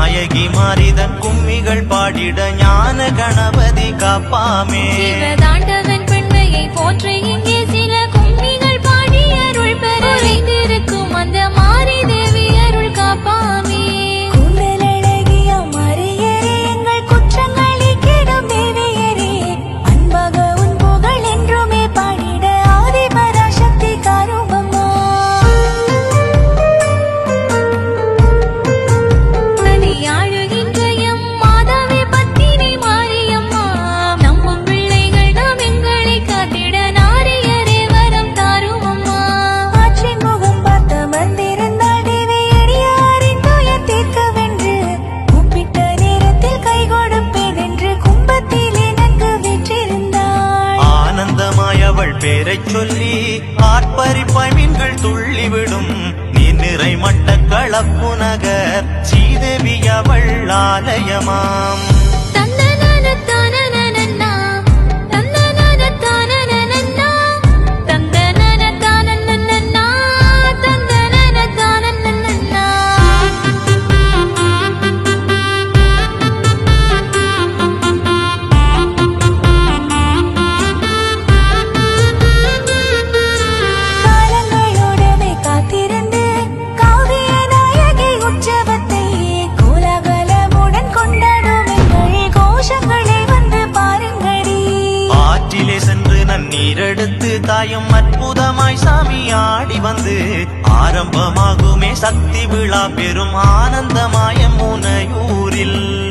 நாயகி மாறிதன் கும்மிகள் பாடிட ஞான கணபதி காப்பாமே. தாண்டவன் பெண்மையை போற்றி மாய் அவள் பேரை சொல்லி ஆர்ப்பரிப்பாய் மீன்கள் துள்ளிவிடும். நீர் நிறை மட்ட களப்பு சீதேவி அவள் ஆலயமாம். எடுத்து தாயும் அற்புதமாய் சாமி ஆடி வந்து ஆரம்பமாகுமே சக்தி விழா பெரும் ஆனந்தமாய முனையூரில்.